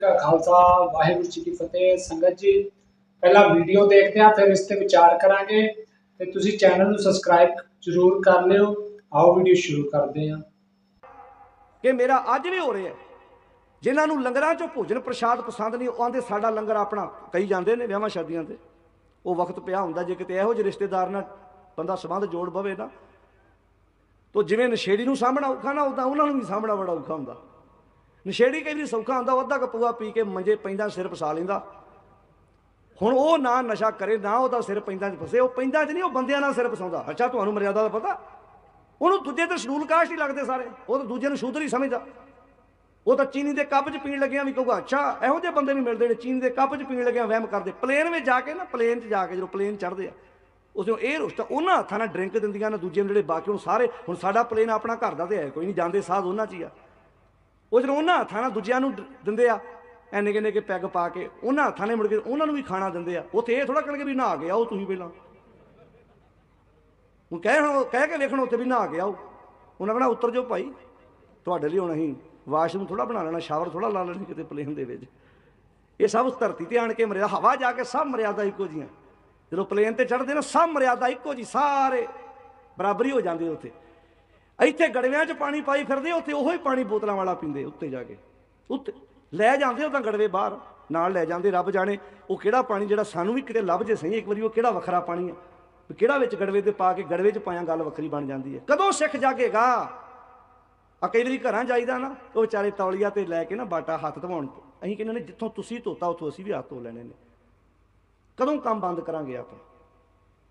ਕਾ ਖਾਲਸਾ, ਵਾਹਿਗੁਰੂ ਜੀ ਕੀ ਫਤਿਹ। ਸੰਗਤ ਜੀ, ਪਹਿਲਾਂ ਵੀਡੀਓ ਦੇਖਦੇ ਹਾਂ, ਫਿਰ ਇਸ ਤੇ ਵਿਚਾਰ ਕਰਾਂਗੇ। ਤੇ ਤੁਸੀਂ ਚੈਨਲ ਨੂੰ ਸਬਸਕ੍ਰਾਈਬ ਜ਼ਰੂਰ ਕਰ ਲਿਓ। ਆਓ ਵੀਡੀਓ ਸ਼ੁਰੂ ਕਰਦੇ ਹਾਂ। ਕਿ ਮੇਰਾ ਅੱਜ ਵੀ ਹੋ ਰਿਹਾ ਹੈ। ਜਿਨ੍ਹਾਂ ਨੂੰ ਲੰਗਰਾਂ ਚੋਂ ਭੋਜਨ ਪ੍ਰਸ਼ਾਦ ਪਸੰਦ ਨਹੀਂ, ਉਹ ਆਂਦੇ ਸਾਡਾ ਲੰਗਰ ਆਪਣਾ ਕਹੀ ਜਾਂਦੇ ਨੇ ਵਿਆਹਾਂ ਸ਼ਾਦੀਆਂ ਤੇ। ਉਹ ਵਕਤ ਪਿਆ ਹੁੰਦਾ, ਜੇ ਕਿਤੇ ਇਹੋ ਜਿਹੇ ਰਿਸ਼ਤੇਦਾਰ ਨਾਲ ਬੰਦਾ ਸੰਬੰਧ ਜੋੜ ਪਵੇ ਨਾ, ਤੋ ਜਿਵੇਂ ਨਸ਼ੇੜੀ ਨੂੰ ਸਾਹਮਣਾ ਔਖਾ ਨਾ ਉਦਾਂ ਉਹਨਾਂ ਨੂੰ ਵੀ ਸਾਹਮਣਾ ਬੜਾ ਔਖਾ ਹੁੰਦਾ। ਨਸ਼ੇੜੀ ਕਈ ਵਾਰੀ ਸੌਖਾ ਹੁੰਦਾ ਉਹ ਅੱਧਾ ਕਪੂਆ ਪੀ ਕੇ ਮੰਜੇ ਪੈਂਦਾ, ਸਿਰ ਫਸਾ ਲੈਂਦਾ। ਹੁਣ ਉਹ ਨਾ ਨਸ਼ਾ ਕਰੇ, ਨਾ ਉਹਦਾ ਸਿਰ ਪੈਂਦਾ 'ਚ ਫਸੇ, ਉਹ ਪੈਂਦਾ 'ਚ ਨਹੀਂ, ਉਹ ਬੰਦਿਆਂ ਨਾਲ ਸਿਰ ਫਸਾਉਂਦਾ। ਅੱਛਾ, ਤੁਹਾਨੂੰ ਮਰਿਆਦਾ ਦਾ ਪਤਾ? ਉਹਨੂੰ ਦੂਜੇ ਤੇ ਸ਼ਡੂਲ ਕਾਸ਼ ਨਹੀਂ ਲੱਗਦੇ ਸਾਰੇ। ਉਹ ਤਾਂ ਦੂਜੇ ਨੂੰ ਸ਼ੂਦਰ ਹੀ ਸਮਝਦਾ। ਉਹ ਤਾਂ ਚੀਨੀ ਦੇ ਕੱਪ 'ਚ ਪੀਣ ਲੱਗਿਆ ਵੀ ਕਹੂਗਾ, ਅੱਛਾ, ਇਹੋ ਜਿਹੇ ਬੰਦੇ ਵੀ ਮਿਲਦੇ ਨੇ ਚੀਨੀ ਦੇ ਕੱਪ 'ਚ ਪੀਣ ਲੱਗਿਆ ਵਹਿਮ ਕਰਦੇ। ਪਲੇਨ ਵਿੱਚ ਜਾ ਕੇ ਨਾ, ਪਲੇਨ 'ਚ ਜਾ ਕੇ ਜਦੋਂ ਪਲੇਨ ਚੜ੍ਹਦੇ ਆ ਉਸ ਨੂੰ ਇਹ ਰੁਸ਼ਤਾ, ਉਹਨਾਂ ਹੱਥਾਂ ਨਾਲ ਡਰਿੰਕ ਦਿੰਦੀਆਂ ਨਾ ਦੂਜੇ ਨੂੰ ਜਿਹੜੇ ਬਾਕੀ ਹੁਣ ਸਾਰੇ, ਹੁਣ ਸਾਡਾ ਪਲੇਨ ਆਪਣਾ ਘਰ ਦਾ ਤੇ ਹੈ, ਕੋਈ ਨਹੀਂ, ਜਾਂਦੇ ਸਾਧ ਉਹਨਾਂ 'ਚ ਹੀ ਆ। ਉਹ ਜਦੋਂ ਉਹਨਾਂ ਹੱਥਾਂ ਨਾਲ ਦੂਜਿਆਂ ਨੂੰ ਦਿੰਦੇ ਆ, ਐ ਨਿੱਕੇ ਕਿ ਪੈਗ ਪਾ ਕੇ, ਉਹਨਾਂ ਹੱਥਾਂ ਨੇ ਮੁੜ ਕੇ ਉਹਨਾਂ ਨੂੰ ਵੀ ਖਾਣਾ ਦਿੰਦੇ ਆ। ਉੱਥੇ ਇਹ ਥੋੜਾ ਕਹਿਣਗੇ ਵੀ ਨਹਾ ਕੇ ਆਓ ਤੁਸੀਂ ਪਹਿਲਾਂ। ਹੁਣ ਕਹਿ ਹੁਣ, ਕਹਿ ਕੇ ਵੇਖਣ ਉੱਥੇ ਵੀ ਨਹਾ ਕੇ ਆਓ। ਉਹਨਾਂ ਕਹਣਾ, ਉੱਤਰ ਜਾਓ ਭਾਈ, ਤੁਹਾਡੇ ਲਈ ਹੁਣ ਅਸੀਂ ਵਾਸ਼ਰੂਮ ਥੋੜਾ ਬਣਾ ਲੈਣਾ, ਸ਼ਾਵਰ ਥੋੜਾ ਲਾ ਲੈਣਾ ਕਿਤੇ ਪਲੇਨ ਦੇ ਵਿੱਚ। ਇਹ ਸਭ ਉਸ ਧਰਤੀ ਤੇ ਆਣ ਕੇ ਮਰਿਆ, ਹਵਾ ਜਾ ਕੇ ਸਭ ਮਰਿਆਦਾ ਇੱਕੋ ਜੀਆਂ ਜਦੋਂ ਪਲੇਨ ਤੇ ਚੜ੍ਹਦੇ ਨਾ, ਸਭ ਮਰਿਆਦਾ ਇੱਕੋ ਜੀ ਸਾਰੇ ਬਰਾਬਰੀ ਹੋ ਜਾਂਦੇ ਉੱਥੇ। ਇੱਥੇ ਗੜਵਿਆਂ 'ਚ ਪਾਣੀ ਪਾਈ ਫਿਰਦੇ ਉੱਥੇ ਉਹੋ ਹੀ ਪਾਣੀ ਬੋਤਲਾਂ ਵਾਲਾ ਪੀਂਦੇ ਉੱਤੇ ਜਾ ਕੇ। ਉੱਤੇ ਲੈ ਜਾਂਦੇ ਉਹ ਤਾਂ ਗੜਵੇ ਬਾਹਰ, ਨਾਲ ਲੈ ਜਾਂਦੇ ਰੱਬ ਜਾਣੇ। ਉਹ ਕਿਹੜਾ ਪਾਣੀ ਜਿਹੜਾ ਸਾਨੂੰ ਵੀ ਕਿਤੇ ਲੱਭ ਜੇ ਸਹੀ, ਇੱਕ ਵਾਰੀ ਉਹ ਕਿਹੜਾ ਵੱਖਰਾ ਪਾਣੀ ਹੈ ਕਿਹੜਾ ਵਿੱਚ ਗੜਵੇ ਤੇ ਪਾ ਕੇ ਗੜਵੇ 'ਚ ਪਾਇਆ ਗੱਲ ਵੱਖਰੀ ਬਣ ਜਾਂਦੀ ਹੈ ਕਦੋਂ ਸਿੱਖ ਜਾਗੇਗਾ? ਆ ਕਈ ਵਾਰੀ ਘਰਾਂ ਜਾਈਦਾ ਨਾ, ਉਹ ਵਿਚਾਰੇ ਤੌਲੀਆ ਤੇ ਲੈ ਕੇ ਨਾ ਬਾਟਾ ਹੱਥ ਧਵਾਉਣ ਅਸੀਂ ਕਹਿੰਦੇ ਨੇ, ਜਿੱਥੋਂ ਤੁਸੀਂ ਧੋਤਾ, ਉੱਥੋਂ ਅਸੀਂ ਵੀ ਹੱਥ ਧੋ ਲੈਣੇ ਨੇ। ਕਦੋਂ ਕੰਮ ਬੰਦ ਕਰਾਂਗੇ ਆਪਾਂ?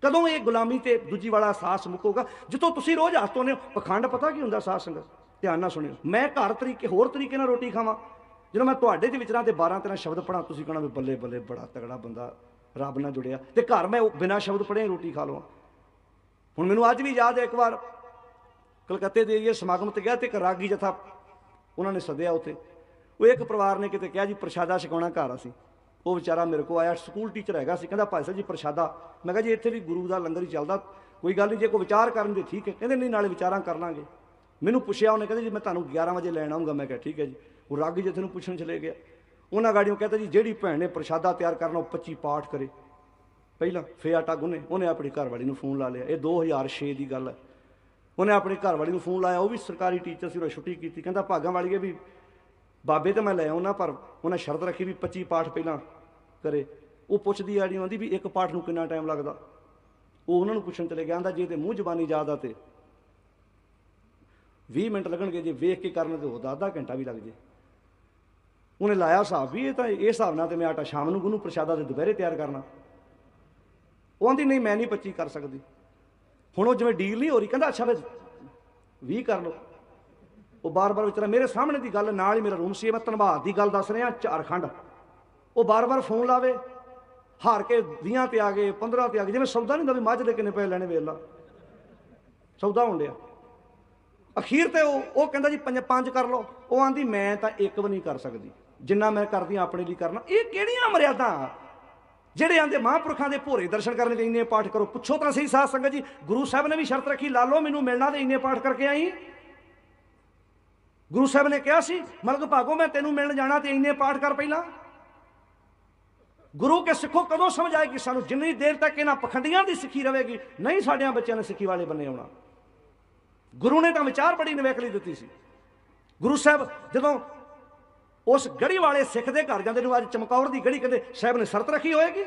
ਕਦੋਂ ਇਹ ਗੁਲਾਮੀ ਤੇ ਦੂਜੀ ਵਾਲਾ ਅਹਿਸਾਸ ਮੁੱਕੂਗਾ ਜਿੱਥੋਂ ਤੁਸੀਂ ਰੋਜ਼ ਹੱਥ ਧੋਨੇ ਹੋ, ਪਖੰਡ ਪਤਾ ਕੀ ਹੁੰਦਾ ਸਾਧ ਸੰਗਤ? ਧਿਆਨ ਨਾਲ ਸੁਣਿਓ। ਮੈਂ ਘਰ ਤਰੀਕੇ, ਹੋਰ ਤਰੀਕੇ ਨਾਲ ਰੋਟੀ ਖਾਵਾਂ। ਜਦੋਂ ਮੈਂ ਤੁਹਾਡੇ ਦੇ ਵਿਚਰਾਂ ਤੇ 12 13 ਸ਼ਬਦ ਪੜਾਂ ਤੁਸੀਂ ਕਹਣਾ ਵੀ ਬੱਲੇ ਬੱਲੇ, ਬੜਾ ਤਗੜਾ ਬੰਦਾ, ਰੱਬ ਨਾਲ ਜੁੜਿਆ। ਤੇ ਘਰ ਮੈਂ ਉਹ ਬਿਨਾਂ ਸ਼ਬਦ ਪੜ੍ਹੇ ਹੀ ਰੋਟੀ ਖਾ ਲਵਾਂ। ਹੁਣ ਮੈਨੂੰ ਅੱਜ ਵੀ ਯਾਦ ਹੈ ਇੱਕ ਵਾਰ, ਕਲਕੱਤੇ ਦੇ ਏਰੀਏ ਸਮਾਗਮ ਤੇ ਗਿਆ ਤੇ ਇੱਕ ਰਾਗੀ ਜਥਾ ਉਹਨਾਂ ਨੇ ਸੱਦਿਆ ਉੱਥੇ। ਉਹ ਇੱਕ ਪਰਿਵਾਰ ਨੇ ਕਿਤੇ ਕਿਹਾ ਜੀ, ਪ੍ਰਸ਼ਾਦਾ ਛਕਾਉਣਾ ਘਰ ਅਸੀਂ। ਉਹ ਵਿਚਾਰਾ ਮੇਰੇ ਕੋਲ ਆਇਆ, ਸਕੂਲ ਟੀਚਰ ਹੈਗਾ ਸੀ, ਕਹਿੰਦਾ ਭਾਈ ਸਾਹਿਬ ਜੀ ਪ੍ਰਸ਼ਾਦਾ। ਮੈਂ ਕਿਹਾ ਜੀ ਇੱਥੇ ਵੀ ਗੁਰੂ ਦਾ ਲੰਗਰ ਹੀ ਚੱਲਦਾ, ਕੋਈ ਗੱਲ ਨਹੀਂ, ਜੇ ਕੋਈ ਵਿਚਾਰ ਕਰਨ ਦੇ ਠੀਕ ਹੈ। ਕਹਿੰਦੇ ਨਹੀਂ, ਨਾਲੇ ਵਿਚਾਰਾਂ ਕਰ ਲਾਂਗੇ। ਮੈਨੂੰ ਪੁੱਛਿਆ ਉਹਨੇ, ਕਹਿੰਦੇ ਜੀ ਮੈਂ ਤੁਹਾਨੂੰ 11 ਵਜੇ ਲੈਣ ਆਉਂਗਾ ਮੈਂ ਕਿਹਾ ਠੀਕ ਹੈ ਜੀ। ਉਹ ਰਾਗੀ ਜਥੇ ਨੂੰ ਪੁੱਛਣ ਚਲੇ ਗਿਆ। ਉਹਨਾਂ ਗਾੜੀਆਂ ਕਹਿੰਦਾ ਜੀ, ਜਿਹੜੀ ਭੈਣ ਨੇ ਪ੍ਰਸ਼ਾਦਾ ਤਿਆਰ ਕਰਨਾ, ਉਹ 25 ਪਾਠ ਕਰੇ। ਪਹਿਲਾਂ ਫੇ ਆਟਾ ਗੁੰਨੇ, ਉਹਨੇ ਆਪਣੀ ਘਰਵਾਲੀ ਨੂੰ ਫੋਨ ਲਾ ਲਿਆ। ਇਹ 2006 ਦੀ ਗੱਲ ਹੈ। ਉਹਨੇ ਆਪਣੀ ਘਰਵਾਲੀ ਨੂੰ ਫੋਨ ਲਾਇਆ, ਉਹ ਵੀ ਸਰਕਾਰੀ ਟੀਚਰ ਸੀ, ਉਹਨੇ ਛੁੱਟੀ ਕੀਤੀ। ਕਹਿੰਦਾ ਭਾਗਾਂ ਵਾਲੀਏ ਵੀ ਬਾਬੇ ਤਾਂ ਮੈਂ ਲੈ ਆਉਣਾ, ਪਰ ਉਹਨੇ ਸ਼ਰਤ ਰੱਖੀ ਵੀ 25 ਪਾਠ ਪਹਿਲਾਂ ਕਰੇ। ਉਹ ਪੁੱਛਦੀ ਆੜੀ ਆਉਂਦੀ ਵੀ ਇੱਕ ਪਾਠ ਨੂੰ ਕਿੰਨਾ ਟਾਈਮ ਲੱਗਦਾ। ਉਹ ਉਹਨਾਂ ਨੂੰ ਪੁੱਛਣ ਚਲੇ ਗਿਆ ਆਂਦਾ ਜੇ ਤੇ ਮੂੰਹ ਜ਼ਬਾਨੀ ਜ਼ਿਆਦਾ ਤੇ 20 ਮਿੰਟ ਲੱਗਣਗੇ, ਜੇ ਵੇਖ ਕੇ ਕਰਨ ਤੇ ਉਹ ਅੱਧਾ ਘੰਟਾ ਵੀ ਲੱਗ ਜੇ। ਉਹਨੇ ਲਾਇਆ ਹਿਸਾਬ ਵੀ, ਇਹ ਤਾਂ ਇਹ ਹਿਸਾਬ ਨਾਲ ਤੇ ਮੈਂ ਆਟਾ ਸ਼ਾਮ ਨੂੰ ਗੁਨੂੰ, ਪ੍ਰਸ਼ਾਦਾ ਤੇ ਦੁਪਹਿਰੇ ਤਿਆਰ ਕਰਨਾ। ਉਹ ਆਂਦੀ ਨਹੀਂ, ਮੈਂ ਨਹੀਂ 25 ਕਰ ਸਕਦੀ। ਹੁਣ ਉਹ ਜਿਵੇਂ ਡੀਲ ਨਹੀਂ ਹੋ ਰਹੀ, ਕਹਿੰਦਾ, ਅੱਛਾ, ਫਿਰ 20 ਕਰ ਲਓ। ਉਹ ਬਾਰ-ਬਾਰ ਵਿਚਾਰਾ ਮੇਰੇ ਸਾਹਮਣੇ ਦੀ ਗੱਲ, ਨਾਲ ਹੀ ਮੇਰਾ ਰੂਮ ਸੀ, ਮੈਂ ਧੰਨਵਾਦ ਦੀ ਗੱਲ ਦੱਸ ਰਿਹਾ, ਝਾਰਖੰਡ। ਉਹ ਬਾਰ-ਬਾਰ ਫੋਨ ਲਾਵੇ, ਹਾਰ ਕੇ 20 ਤੇ ਆ ਗਏ 15 ਤੇ ਆ ਗਏ, ਜਿਵੇਂ ਸੌਦਾ ਨਹੀਂ ਹੁੰਦਾ ਵੀ ਮੱਝ ਦੇ ਕਿੰਨੇ ਪੈਸੇ ਲੈਣੇ ਵੇਖਲਾ ਸੌਦਾ ਹੋਣ ਡਿਆ। ਅਖੀਰ ਤੇ ਉਹ ਉਹ ਕਹਿੰਦਾ ਜੀ, ਪੰਜ ਪੰਜ ਕਰ ਲਓ। ਉਹ ਆਂਦੀ, ਮੈਂ ਤਾਂ ਇੱਕ ਵੀ ਨਹੀਂ ਕਰ ਸਕਦੀ। ਜਿੰਨਾ ਮੈਂ ਕਰਦੀ ਹਾਂ, ਆਪਣੇ ਲਈ ਕਰਨਾ। ਇਹ ਕਿਹੜੀਆਂ ਮਰਿਆਦਾ? ਜਿਹੜੇ ਆਂਦੇ, ਮਹਾਂਪੁਰਖਾਂ ਦੇ ਭੋਰੇ ਦਰਸ਼ਨ ਕਰਨ ਦੇ ਇੰਨੇ ਪਾਠ ਕਰੋ। ਪੁੱਛੋ ਤਾਂ ਸਹੀ ਸਾਧ ਸੰਗਤ ਜੀ, ਗੁਰੂ ਸਾਹਿਬ ਨੇ ਵੀ ਸ਼ਰਤ ਰੱਖੀ, ਲਾ ਲਓ ਮੈਨੂੰ ਮਿਲਣਾ ਤੇ ਇੰਨੇ ਪਾਠ ਕਰਕੇ ਆਈ। ਗੁਰੂ ਸਾਹਿਬ ਨੇ ਕਿਹਾ ਸੀ, ਮਲਕ ਭਾਗੋ, ਮੈਂ ਤੈਨੂੰ ਮਿਲਣ ਜਾਣਾ ਤੇ ਇੰਨੇ ਪਾਠ ਕਰ ਪਹਿਲਾਂ। ਗੁਰੂ ਕੇ ਸਿੱਖੋ ਕਦੋਂ ਸਮਝ ਆਏਗੀ ਸਾਨੂੰ? ਜਿੰਨੀ ਦੇਰ ਤੱਕ ਇਹਨਾਂ ਪਖੰਡੀਆਂ ਦੀ ਸਿੱਖੀ ਰਹੇਗੀ, ਨਹੀਂ ਸਾਡਿਆਂ ਬੱਚਿਆਂ ਨੇ ਸਿੱਖੀ ਵਾਲੇ ਬੰਨੇ ਆਉਣਾ। ਗੁਰੂ ਨੇ ਤਾਂ ਵਿਚਾਰ ਬੜੀ ਨਵੇਕਲੀ ਦਿੱਤੀ ਸੀ। ਗੁਰੂ ਸਾਹਿਬ ਜਦੋਂ ਉਸ ਗੜੀ ਵਾਲੇ ਸਿੱਖ ਦੇ ਘਰ ਜਾਂਦੇ ਨੂੰ ਅੱਜ ਚਮਕੌਰ ਦੀ ਗੜੀ ਕਹਿੰਦੇ, ਸਾਹਿਬ ਨੇ ਸ਼ਰਤ ਰੱਖੀ ਹੋਏਗੀ?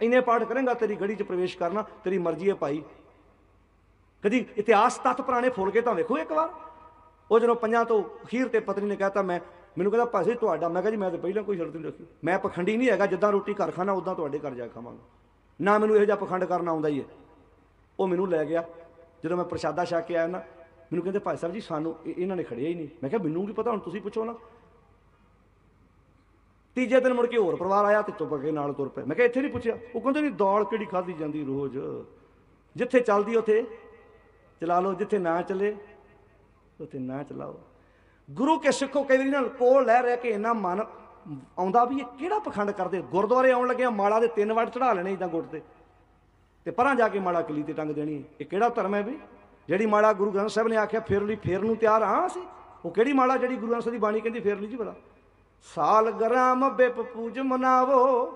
ਇੰਨੇ ਪਾਠ ਕਰੇਗਾ, ਤੇਰੀ ਗੜੀ 'ਚ ਪ੍ਰਵੇਸ਼ ਕਰਨਾ, ਤੇਰੀ ਮਰਜ਼ੀ ਹੈ ਭਾਈ। ਕਦੀ ਇਤਿਹਾਸ ਤੱਤ ਪੁਰਾਣੇ ਫੋਲ ਕੇ ਤਾਂ ਵੇਖੋ ਇੱਕ ਵਾਰ। ਉਹ ਜਦੋਂ ਪੰਜਾਂ ਤੋਂ ਅਖੀਰ ਤੇ ਪਤਨੀ ਨੇ ਕਹਿਤਾ, ਮੈਂ ਮੈਨੂੰ ਕਹਿੰਦਾ, ਭਾਜੀ, ਤੁਹਾਡਾ ਮੈਂ ਕਿਹਾ, ਜੀ, ਮੈਂ ਤਾਂ ਪਹਿਲਾਂ ਕੋਈ ਸ਼ਰਤ ਨਹੀਂ ਰੱਖੀ। ਮੈਂ ਪਖੰਡੀ ਨਹੀਂ ਹੈਗਾ, ਜਿੱਦਾਂ ਰੋਟੀ ਘਰ ਖਾਣਾ, ਉਦਾਂ ਤੁਹਾਡੇ ਘਰ ਜਾ ਕੇ ਖਾਵਾਂਗਾ। ਨਾ ਮੈਨੂੰ ਇਹੋ ਜਿਹਾ ਪਖੰਡ ਕਰਨਾ ਆਉਂਦਾ ਹੀ ਹੈ। ਉਹ ਮੈਨੂੰ ਲੈ ਗਿਆ। ਜਦੋਂ ਮੈਂ ਪ੍ਰਸ਼ਾਦਾ ਛਕ ਕੇ ਆਇਆ ਨਾ, ਮੈਨੂੰ ਕਹਿੰਦੇ, ਭਾਈ ਸਾਹਿਬ ਜੀ, ਸਾਨੂੰ ਇਹਨਾਂ ਨੇ ਖੜਿਆ ਹੀ ਨਹੀਂ। ਮੈਂ ਕਿਹਾ, ਮੈਨੂੰ ਕੀ ਪਤਾ, ਹੁਣ ਤੁਸੀਂ ਪੁੱਛੋ ਨਾ। ਤੀਜੇ ਦਿਨ ਮੁੜ ਕੇ ਹੋਰ ਪਰਿਵਾਰ ਆਇਆ ਤੇ ਚੁੱਪ ਕੇ ਨਾਲ ਤੁਰ ਪਏ। ਮੈਂ ਕਿਹਾ, ਇੱਥੇ ਨਹੀਂ ਪੁੱਛਿਆ? ਉਹ ਕਹਿੰਦੇ ਨਹੀਂ ਦਾਲ ਕਿਹੜੀ ਖਾਧੀ ਜਾਂਦੀ ਰੋਜ਼? ਜਿੱਥੇ ਚੱਲਦੀ ਉੱਥੇ, ਚਲਾ ਲਓ, ਜਿੱਥੇ ਨਾ ਚੱਲੇ ਉੱਥੇ ਨਾ ਚਲਾਓ। ਗੁਰੂ ਕੇ ਸਿੱਖੋ ਕਈ ਵਾਰੀ ਨਾਲ ਕੋਲ ਲੈ ਰਹਿ ਕੇ ਇੰਨਾ ਮਨ ਆਉਂਦਾ ਵੀ ਇਹ ਕਿਹੜਾ ਪਖੰਡ ਕਰਦੇ? ਗੁਰਦੁਆਰੇ ਆਉਣ ਲੱਗਿਆ ਮਾਲਾ ਦੇ ਤਿੰਨ ਵਾਰ ਚੜਾ ਲੈਣੇ ਇਦਾਂ ਗੁੱਟ ਤੇ। ਤੇ ਪਰਾਂ ਜਾ ਕੇ ਮਾਲਾ ਕਲੀ ਤੇ ਟੰਗ ਦੇਣੀ। ਇਹ ਕਿਹੜਾ ਧਰਮ ਹੈ ਵੀ? ਜਿਹੜੀ ਮਾਲਾ ਗੁਰੂ ਗ੍ਰੰਥ ਸਾਹਿਬ ਨੇ ਆਖਿਆ, ਫੇਰ ਲਈ ਫੇਰ ਨੂੰ ਤਿਆਰ ਹਾਂ ਅਸੀਂ। ਉਹ ਕਿਹੜੀ ਮਾਲਾ? ਜਿਹੜੀ ਗੁਰੂ ਗ੍ਰੰਥ ਸਾਹਿਬ ਦੀ ਬਾਣੀ ਕਹਿੰਦੀ, ਫੇਰ ਲਈ ਜੀ ਬੜਾ ਸਾਲ ਗ੍ਰਾਮ ਬਿਪ ਪੂਜ ਮਨਾਵੋ।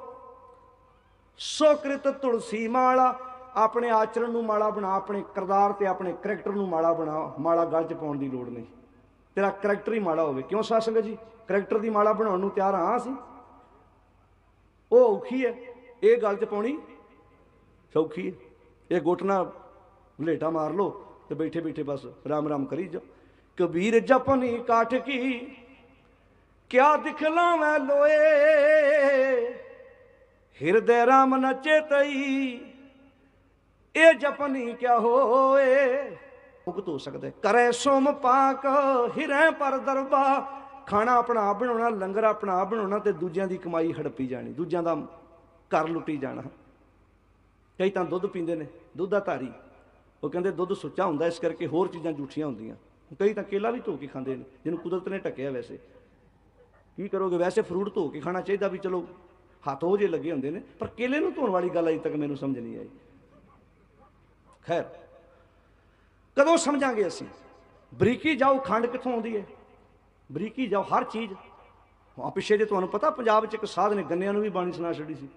ਸੋਕ੍ਰਿਤ ਤੁਲਸੀ ਮਾਲਾ ਆਪਣੇ ਆਚਰਣ ਨੂੰ ਮਾਲਾ ਬਣਾ, ਆਪਣੇ ਕਿਰਦਾਰ ਤੇ ਆਪਣੇ ਕਰੈਕਟਰ ਨੂੰ ਮਾਲਾ ਬਣਾ, ਮਾਲਾ ਗਲ 'ਚ ਪਾਉਣ ਦੀ ਲੋੜ ਨਹੀਂ। ਤੇਰਾ ਕਰੈਕਟਰ ਹੀ ਮਾੜਾ ਹੋਵੇ। ਕਿਉਂ ਸਾਧ ਸੰਗਤ ਜੀ? ਕਰੈਕਟਰ ਦੀ ਮਾਲਾ ਬਣਾਉਣ ਨੂੰ ਤਿਆਰ ਹਾਂ ਅਸੀਂ। ਉਹ ਔਖੀ ਹੈ। ਇਹ ਗੱਲ 'ਚ ਪਾਉਣੀ ਸੌਖੀ ਹੈ। ਇਹ ਗੁੱਟਣਾ ਵਲੇਟਾ ਮਾਰ ਲੋ ਤੇ ਬੈਠੇ ਬੈਠੇ ਬਸ ਰਾਮ ਰਾਮ ਕਰੀ ਜਾ ਕਬੀਰ ਜਪਨੀ ਕਾਠ ਕੀ, ਕਿਆ ਦਿਖਲਾਵੇਂ ਲੋਏ? ਹਿਰਦੇ ਰਾਮ ਨਚੇ ਤਈ ਇਹ ਜਪਨੀ ਕਿਆ ਹੋਏ? ਮੁਕਤ ਹੋ ਸਕਦਾ ਹੈ। ਕਰੇ ਸੁਮ ਪਾਕ, ਹਿਰੈ ਪਰ ਦਰਬਾ। ਖਾਣਾ ਆਪਣਾ ਆਪ ਬਣਾਉਣਾ, ਲੰਗਰ ਆਪਣਾ ਆਪ ਬਣਾਉਣਾ ਤੇ ਦੂਜਿਆਂ ਦੀ ਕਮਾਈ ਹੜਪੀ ਜਾਣੀ। ਦੂਜਿਆਂ ਦਾ ਘਰ ਲੁੱਟੀ ਜਾਣਾ। ਕਈ ਤਾਂ ਦੁੱਧ ਪੀਂਦੇ ਨੇ, ਦੁੱਧ ਦਾ ਧਾਰੀ। ਉਹ ਕਹਿੰਦੇ ਦੁੱਧ ਸੁੱਚਾ ਹੁੰਦਾ, ਇਸ ਕਰਕੇ ਹੋਰ ਚੀਜ਼ਾਂ ਝੂਠੀਆਂ ਹੁੰਦੀਆਂ। ਕਈ ਤਾਂ ਕੇਲਾ ਵੀ ਧੋ ਕੇ ਖਾਂਦੇ ਨੇ, ਜਿਹਨੂੰ ਕੁਦਰਤ ਨੇ ਢੱਕਿਆ ਵੈਸੇ। ਕੀ ਕਰੋਗੇ? ਵੈਸੇ ਫਰੂਟ ਧੋ ਕੇ ਖਾਣਾ ਚਾਹੀਦਾ ਵੀ ਚਲੋ, ਹੱਥ ਉਹ ਜੇ ਲੱਗੇ ਹੁੰਦੇ ਨੇ, ਪਰ ਕੇਲੇ ਨੂੰ ਧੋਣ ਵਾਲੀ ਗੱਲ ਅਜੇ ਤੱਕ ਮੈਨੂੰ ਸਮਝ ਨਹੀਂ ਆਈ। ਖੈਰ, ਕਦੋਂ ਸਮਝਾਂਗੇ ਅਸੀਂ? ਬਰੀਕੀ ਜਾਓ, ਖੰਡ ਕਿੱਥੋਂ ਆਉਂਦੀ ਹੈ ਬਰੀਕੀ ਜਾਓ, ਹਰ ਚੀਜ਼। ਹਾਂ ਪਿੱਛੇ ਜੇ ਤੁਹਾਨੂੰ ਪਤਾ, ਪੰਜਾਬ 'ਚ ਇੱਕ ਸਾਧ ਨੇ ਗੰਨਿਆਂ ਨੂੰ ਵੀ ਬਾਣੀ ਸੁਣਾ ਛੱਡੀ ਸੀ।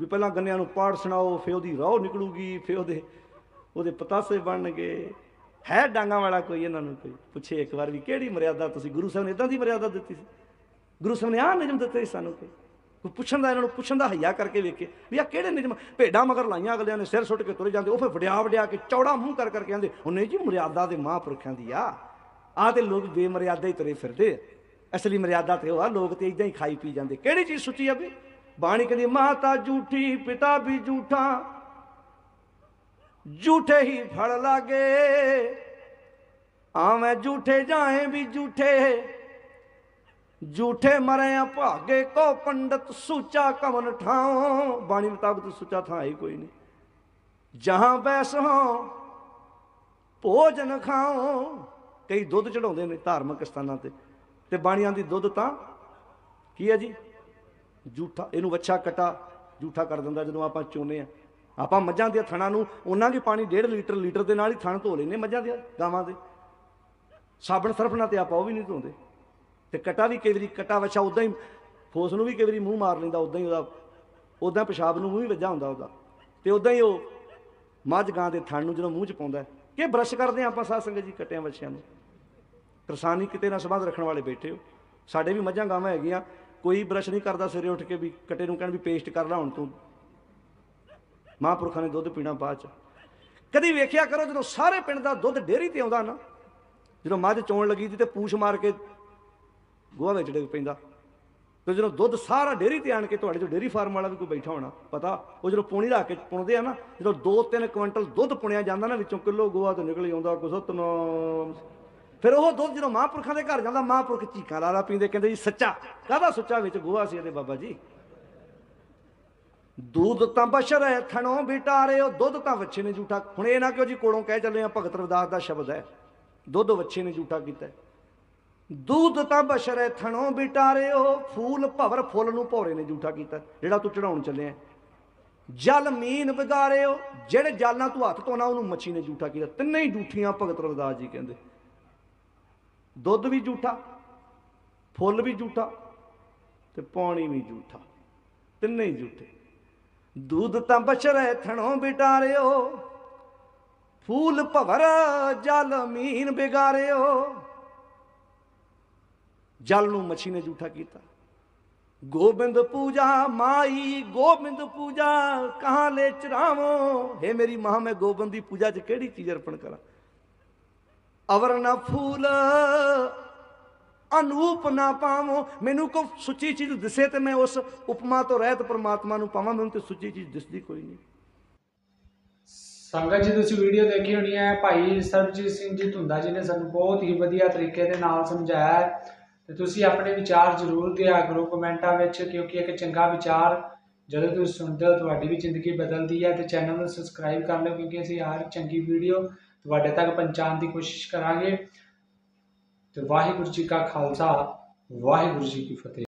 ਵੀ ਪਹਿਲਾਂ ਗੰਨਿਆਂ ਨੂੰ ਪਾੜ ਸੁਣਾਓ, ਫਿਰ ਉਹਦੀ ਰੋਹ ਨਿਕਲੂਗੀ, ਫਿਰ ਉਹਦੇ ਉਹਦੇ ਪਤਾਸੇ ਬਣਨਗੇ। ਹੈ ਡਾਂਗਾ ਵਾਲਾ ਕੋਈ ਇਹਨਾਂ ਨੂੰ ਕੋਈ? ਪੁੱਛੇ ਇੱਕ ਵਾਰ ਵੀ, ਕਿਹੜੀ ਮਰਿਆਦਾ ਤੁਸੀਂ? ਗੁਰੂ ਸਾਹਿਬ ਨੇ ਇਦਾਂ ਦੀ ਮਰਿਆਦਾ ਦਿੱਤੀ ਸੀ। ਗੁਰੂ ਸਾਹਿਬ ਨੇ ਆਹ ਨਿਯਮ ਦਿੱਤੇ ਸੀ ਸਾਨੂੰ ਕੋਈ ਕੋਈ ਪੁੱਛਣ ਦਾ ਇਹਨਾਂ ਨੂੰ ਪੁੱਛਣ ਦਾ ਹੱਇਆ ਕਰਕੇ ਵੇਖੇ ਵੀ ਆ ਕਿਹੜੇ ਨਿਯਮ ਭੇਡਾਂ ਮਗਰ ਲਾਈਆਂ ਅਗਲਿਆਂ ਨੇ ਸਿਰ ਸੁੱਟ ਕੇ ਤੁਰੇ ਜਾਂਦੇ, ਉਹ ਫਿਰ ਵਡਿਆ ਵਡਿਆ ਕੇ ਚੌੜਾ ਮੂੰਹ ਕਰ ਕਰਕੇ ਕਹਿੰਦੇ ਉਹਨੇ ਜੀ, ਮਰਿਆਦਾ ਦੇ ਮਹਾਂਪੁਰਖਾਂ ਦੀ ਆ। ਆ ਤੇ ਲੋਕ ਬੇਮਰਿਆਦਾ ਹੀ ਤੁਰੇ ਫਿਰਦੇ ਅਸਲੀ ਮਰਿਆਦਾ ਤੇ ਉਹ ਆ, ਲੋਕ ਤੇ ਇਦਾਂ ਹੀ ਖਾਈ ਪੀ ਜਾਂਦੇ। ਕਿਹੜੀ ਚੀਜ਼ ਸੁੱਚੀ ਆ ਵੀ? ਬਾਣੀ ਕਹਿੰਦੀ ਮਾਤਾ ਝੂਠੀ, ਪਿਤਾ ਵੀ ਝੂਠਾ। ਝੂਠੇ ਹੀ ਫੜ ਲਾਗੇ। ਆਵੇਂ ਝੂਠੇ ਜਾਏ ਵੀ ਝੂਠੇ। ਝੂਠੇ ਮਰੇ ਭਾਗੇ ਕੋ ਪੰਡਤ ਸੂਚਾ ਕਵਨ ਠਾਉ। ਬਾਣੀ ਮੁਤਾਬਕ ਸੂਚਾ ਥਾਂ ਹੀ ਕੋਈ ਨਹੀਂ। ਜਹਾਂ ਬੈਸ ਹੋ, ਭੋਜਨ ਖਾਓ ਕਈ ਦੁੱਧ ਚੜਾਉਂਦੇ ਨੇ ਧਾਰਮਿਕ ਸਥਾਨਾਂ ਤੇ। ਤੇ ਬਾਣੀਆਂ ਦੀ ਦੁੱਧ ਤਾਂ ਕੀ ਹੈ ਜੀ? ਝੂਠਾ, ਇਹਨੂੰ ਵੱਛਾ ਕਟਾ, ਝੂਠਾ ਕਰ ਦਿੰਦਾ ਜਦੋਂ ਆਪਾਂ ਚੋਨੇ ਆ। ਆਪਾਂ ਮੱਝਾਂ ਦੇ ਥਣਾ ਨੂੰ ਉਹਨਾਂ ਦੀ ਪਾਣੀ 1.5 ਲੀਟਰ ਲੀਟਰ ਦੇ ਨਾਲ ਹੀ ਥਣ ਧੋ ਲੈਨੇ ਮੱਝਾਂ ਦੇ ਗਾਵਾਂ ਦੇ। ਸਾਬਣ ਸਰਫਣਾ ਨਾਲ ਤੇ ਆਪਾਂ ਉਹ ਵੀ ਨਹੀਂ ਧੋਂਦੇ। ਤੇ ਕਟਾ ਵੀ ਕਈ ਵਾਰੀ ਕਟਾ ਵੱਛਾ ਉਦਾਂ ਹੀ ਫੋਸ ਨੂੰ ਵੀ ਕਈ ਵਾਰੀ ਮੂੰਹ ਮਾਰ ਲੈਂਦਾ ਉਦਾਂ ਹੀ ਉਹਦਾ ਉਦਾਂ ਪਿਸ਼ਾਬ ਨੂੰ ਮੂੰਹ ਹੀ ਵੱਜਾ ਹੁੰਦਾ ਉਹਦਾ। ਤੇ ਉਦਾਂ ਹੀ ਉਹ ਮੱਝ ਗਾਂ ਦੇ ਥਣ ਨੂੰ ਜਦੋਂ ਮੂੰਹ ਚ ਪਾਉਂਦਾ ਕਿ ਬਰਸ਼ ਕਰਦੇ ਹਾਂ ਆਪਾਂ ਸਾਧ ਸੰਗਤ ਜੀ ਕਟਿਆਂ ਵੱਛਿਆਂ ਨੂੰ। ਕਿਰਸਾਨੀ ਕਿਤੇ ਨਾਲ ਸੰਬੰਧ ਰੱਖਣ ਵਾਲੇ ਬੈਠੇ ਹੋ। ਸਾਡੇ ਵੀ ਮੱਝਾਂ ਗਾਵਾਂ ਹੈਗੀਆਂ, ਕੋਈ ਬਰਸ਼ ਨਹੀਂ ਕਰਦਾ ਸਵੇਰੇ ਉੱਠ ਕੇ ਵੀ ਕਟੇ ਨੂੰ ਕਹਿਣ ਵੀ ਪੇਸਟ ਕਰ ਲਾ ਹੁਣ ਤੂੰ। ਮਹਾਂਪੁਰਖਾਂ ਨੇ ਦੁੱਧ ਪੀਣਾ ਬਾਅਦ ਚ। ਕਦੀ ਵੇਖਿਆ ਕਰੋ ਜਦੋਂ ਸਾਰੇ ਪਿੰਡ ਦਾ ਦੁੱਧ ਡੇਅਰੀ ਤੇ ਆਉਂਦਾ ਨਾ, ਜਦੋਂ ਮੱਝ ਚੋਣ ਲੱਗੀ ਸੀ ਤੇ ਪੂਛ ਮਾਰ ਕੇ ਗੋਹਾ ਵਿੱਚ ਡਿੱਗ ਪੈਂਦਾ। ਤੇ ਜਦੋਂ ਦੁੱਧ ਸਾਰਾ ਡੇਅਰੀ ਤੇ ਆਣ ਕੇ ਤੁਹਾਡੇ ਜੋ ਡੇਅਰੀ ਫਾਰਮ ਵਾਲਾ ਵੀ ਕੋਈ ਬੈਠਾ ਹੋਣਾ, ਪਤਾ? ਉਹ ਜਦੋਂ ਪੂਣੀ ਲਾ ਕੇ ਪੁਣਦੇ ਆ ਨਾ, ਜਦੋਂ 2-3 ਕੁਇੰਟਲ ਦੁੱਧ ਪੁਣਿਆ ਜਾਂਦਾ ਨਾ ਵਿੱਚੋਂ, ਕਿਲੋ ਗੋਹਾ ਤੋਂ ਨਿਕਲ ਆਉਂਦਾ ਕੋ ਸਤਨਾਮ। ਫਿਰ ਉਹ ਦੁੱਧ ਜਦੋਂ ਮਹਾਂਪੁਰਖਾਂ ਦੇ ਘਰ ਜਾਂਦਾ, ਮਹਾਂਪੁਰਖ ਚੀਕਾਂ ਲਾ ਲਾ ਪੀਂਦੇ, ਕਹਿੰਦੇ ਜੀ, ਸੱਚਾ। ਕਾਹਦਾ ਸੱਚਾ ਵਿੱਚ ਗੋਹਾ ਸੀ ਇਹਦੇ ਬਾਬਾ ਜੀ? ਦੁੱਧ ਤਾਂ ਬਸ਼ਰ ਹੈ, ਥਣੋਂ ਬਿਟਾਰਿਓ ਦੁੱਧ ਤਾਂ ਵੱਛੇ ਨੇ ਝੂਠਾ। ਹੁਣ ਇਹ ਨਾ ਕਿਉਂ ਜੀ ਕੋਲੋਂ ਕਹਿ ਚੱਲੇ ਆ, ਭਗਤ ਰਵਿਦਾਸ ਦਾ ਸ਼ਬਦ ਹੈ। ਦੁੱਧ ਵੱਛੇ ਨੇ ਝੂਠਾ ਕੀਤਾ ਦੁੱਧ ਤਾਂ ਬਸ਼ਰ ਹੈ, ਥਣੋਂ ਬਿਟਾਰਿਓ ਫੂਲ ਭਵਰ ਫੁੱਲ ਨੂੰ ਭੌਰੇ ਨੇ ਝੂਠਾ ਕੀਤਾ। ਜਿਹੜਾ ਤੂੰ ਚੜਾਉਣ ਚੱਲਿਆ ਜਲ ਮੀਨ ਵਿਗਾਰਿਓ, ਜਿਹੜੇ ਜਲ ਨਾਲ ਤੂੰ ਹੱਥ ਧੋਣਾ, ਉਹਨੂੰ ਮੱਛੀ ਨੇ ਝੂਠਾ ਕੀਤਾ। ਤਿੰਨੇ ਹੀ ਝੂਠੀਆਂ ਭਗਤ ਰਵਿਦਾਸ ਜੀ ਕਹਿੰਦੇ। ਦੁੱਧ ਵੀ ਝੂਠਾ ਫੁੱਲ ਵੀ ਝੂਠਾ ਤੇ ਪਾਣੀ ਵੀ ਝੂਠਾ ਤਿੰਨੇ ਹੀ ਝੂਠੇ ਦੁੱਧ ਤਾਂ ਬਸ਼ਰ ਹੈ, ਥਣੋਂ ਬਿਟਾਰਿਓ ਫੂਲ ਭਵਰ ਜਲ ਮੀਨ ਬਿਗਾਰਿਓ ਜਲ ਨੂੰ ਮੱਛੀ ਨੇ ਝੂਠਾ ਕੀਤਾ। ਗੋਬਿੰਦ ਪੂਜਾ ਮਾਈ, ਗੋਬਿੰਦ ਪੂਜਾ, ਕਹਾਂ ਲੈ ਚਰਾਵੋ? हे ਮੇਰੀ ਮਾਂ, ਮੈਂ ਗੋਬਿੰਦ ਦੀ ਪੂਜਾ 'ਚ ਕਿਹੜੀ ਚੀਜ਼ ਅਰਪਣ ਕਰਾਂ? ਅਵਰ ਨਾ ਫੂਲ, ਅਨੂਪ ਨਾ ਪਾਵੋ। ਮੈਨੂੰ ਕੋ ਸੁੱਚੀ ਚੀਜ਼ ਦਿਸੇ ਤੇ ਮੈਂ ਉਸ ਉਪਮਾ ਤੋਂ ਰਹਿਤ ਪਰਮਾਤਮਾ ਨੂੰ ਪਾਵਾਂ। ਮੈਨੂੰ ਤੇ ਸੁੱਚੀ ਚੀਜ਼ ਦਿਸਦੀ ਕੋਈ ਨਹੀਂ। ਸੰਗਤ ਜੀ, ਤੁਸੀਂ ਵੀਡੀਓ ਦੇਖੀ ਹੋਣੀ ਹੈ। ਭਾਈ ਸਰਬਜੀਤ ਸਿੰਘ ਜੀ ਧੁੰਦਾ ਜੀ ਨੇ ਸਾਨੂੰ ਬਹੁਤ ਹੀ ਵਧੀਆ ਤਰੀਕੇ ਦੇ ਨਾਲ ਸਮਝਾਇਆ ਹੈ। ਤੇ ਤੁਸੀਂ ਆਪਣੇ ਵਿਚਾਰ ਜ਼ਰੂਰ ਦਿਆ ਕਰੋ ਕਮੈਂਟਾਂ ਵਿੱਚ, ਕਿਉਂਕਿ ਇੱਕ ਚੰਗਾ ਵਿਚਾਰ ਜਦੋਂ ਤੁਸੀਂ ਸੁਣਦੇ ਹੋ, ਤੁਹਾਡੀ ਵੀ ਜ਼ਿੰਦਗੀ ਬਦਲਦੀ ਹੈ ਤੇ ਚੈਨਲ ਨੂੰ ਸਬਸਕ੍ਰਾਈਬ ਕਰ ਲਓ, ਕਿਉਂਕਿ ਅਸੀਂ ਹਰ ਚੰਗੀ ਵੀਡੀਓ ਤੁਹਾਡੇ ਤੱਕ ਪਹੁੰਚਾਉਣ ਦੀ ਕੋਸ਼ਿਸ਼ ਕਰਾਂਗੇ। ਤੇ ਵਾਹਿਗੁਰੂ ਜੀ ਕਾ ਖਾਲਸਾ, ਵਾਹਿਗੁਰੂ ਜੀ ਕੀ ਫਤਿਹ।